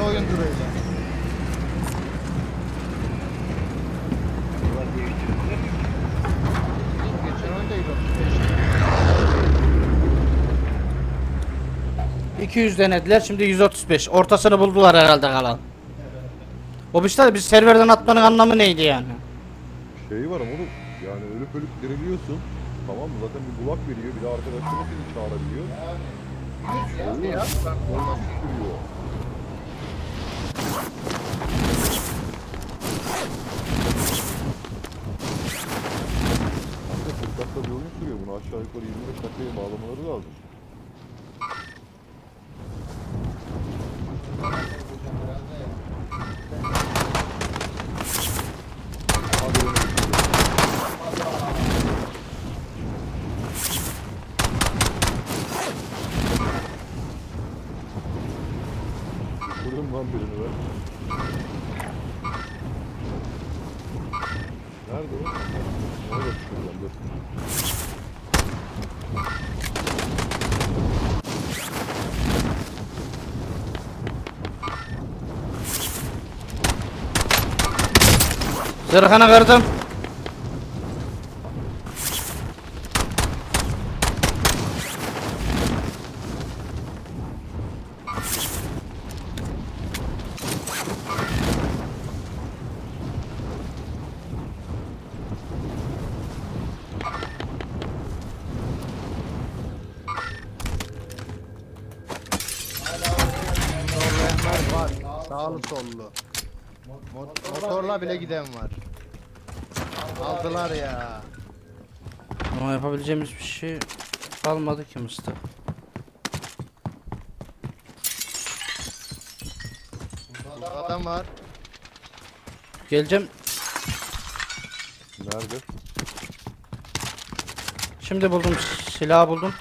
oyundur öyle. Geçen oyun da 135. 200 denediler şimdi 135. Ortasını buldular herhalde kalan. O işte biz serverden atmanın anlamı neydi yani? Şey var ama oğlum yani ölüp ölüp diriliyorsun. Tamam mı? Zaten bir kulak veriyor. Bir de arkadaşları seni çağırabiliyor. Hadi ya. Ondan sürüyor. Kanka 40 dakika bir oyun sürüyor. Bunu aşağı yukarı 25 dakikaya bağlamaları lazım. Vurdum lan birini ben. Nerede o? Nerede şuradan dur. Zırhını kırdım. Sağlı sollu. Mot- motorla bile giden var. Aldılar ya. Ama yapabileceğimiz bir şey kalmadı ki Mustafa. Burada adam var. Geleceğim. Nerede? Şimdi buldum silahı buldum.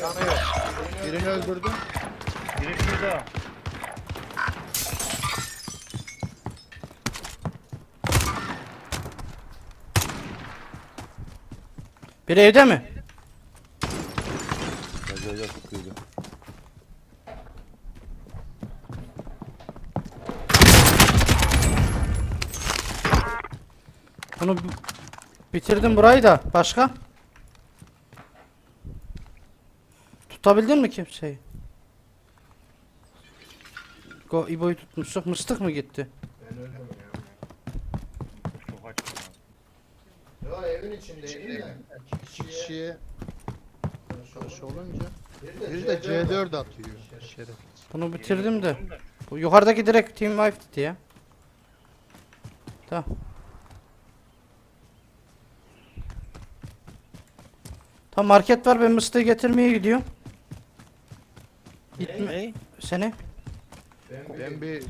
Yanıyor. Birini öldürdüm. Biri şurada. Biri evde mi? Gel. Bunu bi- bitirdim burayı da. Başka? Tutabildin mi kimseyi? Go İbo'yu tutmuştuk. Mıstık mı gitti? Çok açık. Ya evin içindeydim de. İki kişiye karşı olunca. Bir de C4 atıyor. Şeref. Bunu bitirdim de. Bu yukarıdaki direkt Team Wife'di ya. Tamam. Tam market var ben mıstığı getirmeye gidiyorum. Gitme. Seni? Ben bir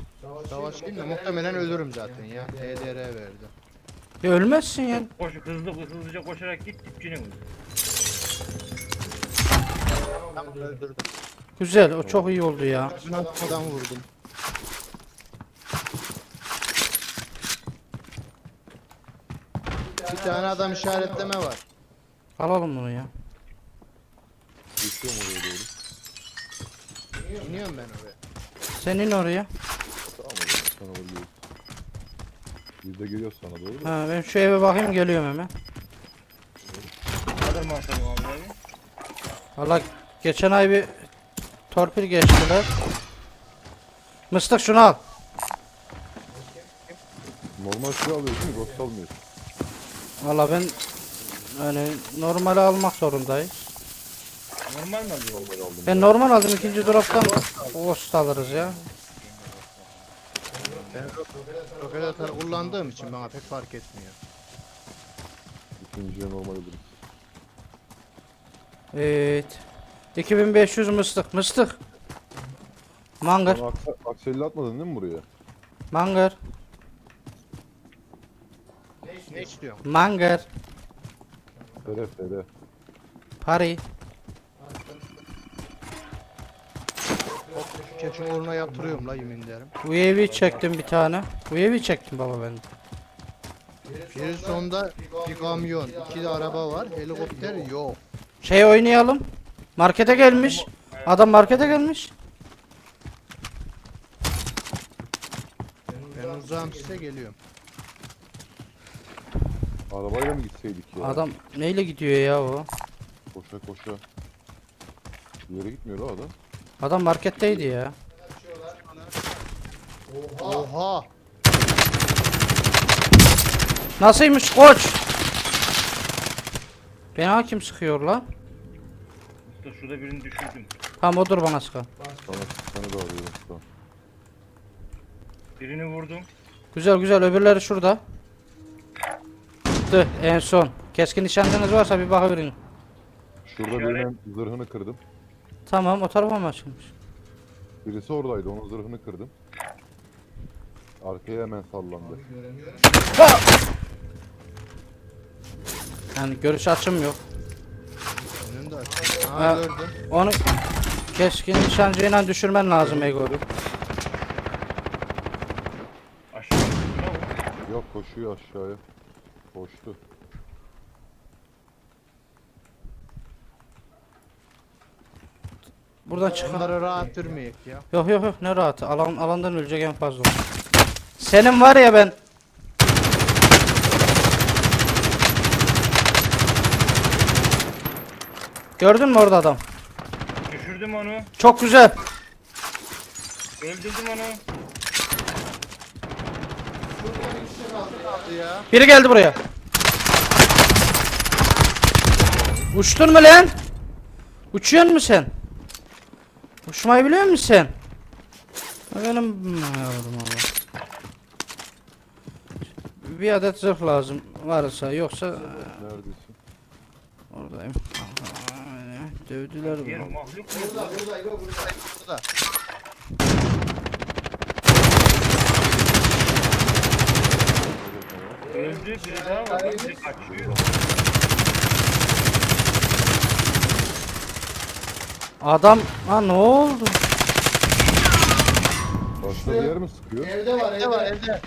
savaşayım da muhtemelen ölürüm zaten ya. TDR verdi. Ya ölmezsin yani. Koş hızlı hızlıca koşarak git. Tamam öldürdüm. Güzel o çok iyi oldu ya. Ben adam vurdum. Bir tane adam işaretleme var. Alalım bunu ya. Geçiyorum oraya doğru. İniyorum ben oraya. Senin oraya. Tamam o zaman sana vuruyoruz. Biz de geliyoruz sana doğru. da. Ha, ben şu eve bakayım geliyorum hemen. Kadar atalım abi abi? Valla geçen ay bir torpil geçtiler. Mıstık şunu al. Normal silah alıyorsun, ghost almıyorsun. Valla ben yani normal almak zorundayız. Normal mi alıyor? Normal aldım. Ben normal aldım ikinci drop'tan Ghost alırız ya. Ben rokelatör kullandığım için bana pek fark etmiyor. İkinciye normal alırız. Evet. 2500 mıstık mıstık. Mangır Bana akse- akselli atmadın değil mi buraya? mangır Ne istiyorsun? mangır Fere fere. pari. Keçin uğruna yatırıyorum la yemin ederim. UAV çektim bir tane. UAV çektim baba ben. Bir sonda bir kamyon, iki de araba var, helikopter yok. Şey oynayalım. Markete gelmiş. Adam markete gelmiş. uzağım size geliyorum. Arabayla mı gitseydik ya? Adam neyle gidiyor ya o? Koşa koşa. Bir yere gitmiyor la adam. Adam marketteydi ya. Oha! Nasılmış koç? Beni kim sıkıyor lan? Usta şurada birini düşürdüm. Tamam o dur bana sıkan. Sana sana da arıyorum şu an. Birini vurdum. Güzel güzel öbürleri şurada. Dı en son. Keskin nişancınız varsa bir bakıverin. Şurada birinin zırhını kırdım. Tamam o tarafa mı açılmış? Birisi oradaydı onun zırhını kırdım. Arkaya hemen sallandı. Yani görüş açım yok. Ha. Gördüm. Onu keskin nişancıyla düşürmen lazım Ego. Aşağı. Yok koşuyor aşağıya. Koştu. Buradan çık. Onlara rahat durmayık ya. Yok yok yok ne rahatı. Alan, alandan ölecek en fazla. Senin var ya ben. Gördün mü orada adam? Düşürdüm onu. Çok güzel. Öldürdüm onu. Ya. Biri geldi buraya. Uçtun mu lan? Uçuyor musun sen? Uçmayı biliyor musun Benim yavrum Allah. Bir adet zırh lazım varsa yoksa Neredesin? oradayım. Dövdüler Yer bunu. mahluk mu? Burada. Öldü biri daha var. Kaçıyor. Adam ha ne oldu? Başka bir yer mi sıkıyor? Evde var evde var evde.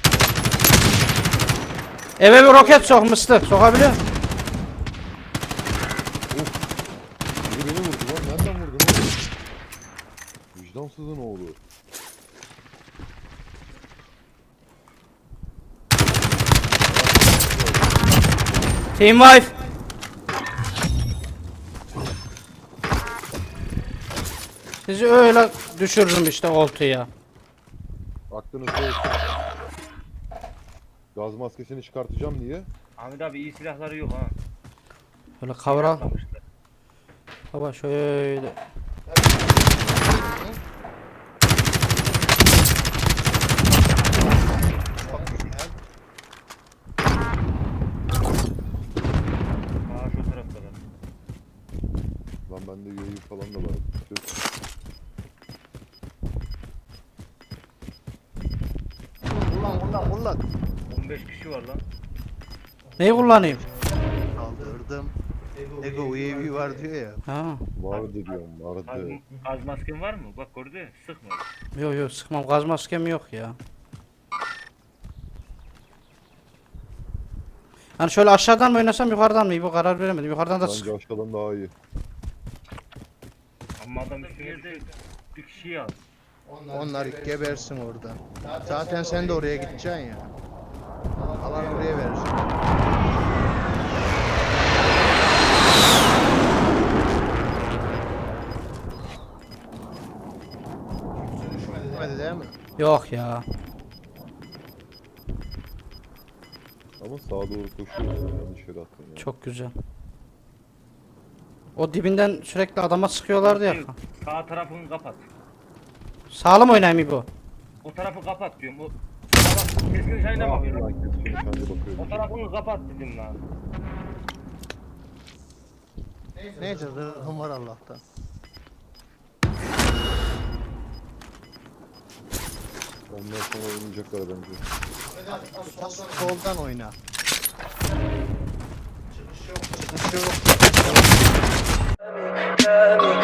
Eve bir roket sokmuştu. Sokabiliyor musun? Biri beni vurdu lan. Nereden vurdun oğlum? Vicdansızın oğlu. Team wife. Sizi öyle düşürürüm işte oltuya. Aklınızda olsun. Gaz maskesini çıkartacağım diye. Ahmet abi iyi silahları yok ha. Böyle kavra. Baba şöyle. Aa şu taraftalar. Lan bende UAV falan da var. Tüh. Ulan ulan. 15 kişi var lan. Neyi kullanayım? Kaldırdım. Ego UAV var diyor ya. Ha. Vardı diyorum Gaz, vardı. gaz masken var mı? Bak gördü. Sıkma. Yok yok sıkmam. Gaz maskem yok ya. Hani şöyle aşağıdan mı oynasam yukarıdan mı? Bu karar veremedim. Yukarıdan da sık. Bence aşağıdan daha iyi. Ama adam üstüne düştü. Bir kişiyi al. Onlar gebersin orada. Zaten sen de oraya gideceksin ya. Alan oraya verirsin. Düşmedi değil mi? Yok ya. Ama sağa doğru koşuyorsun yanlış yere attın ya. Çok güzel. O dibinden sürekli adama sıkıyorlardı ya. Sağ tarafını kapat. Sağlam oynayayım bu. O tarafı kapat diyorum. O Bak keskin nişancı bakıyorum. O tarafını kapat dedim lan. Neyse zırhım var Allah'tan. Ondan sonra oynayacaklar bence. Soldan oyna. Çıkış yok. Tell me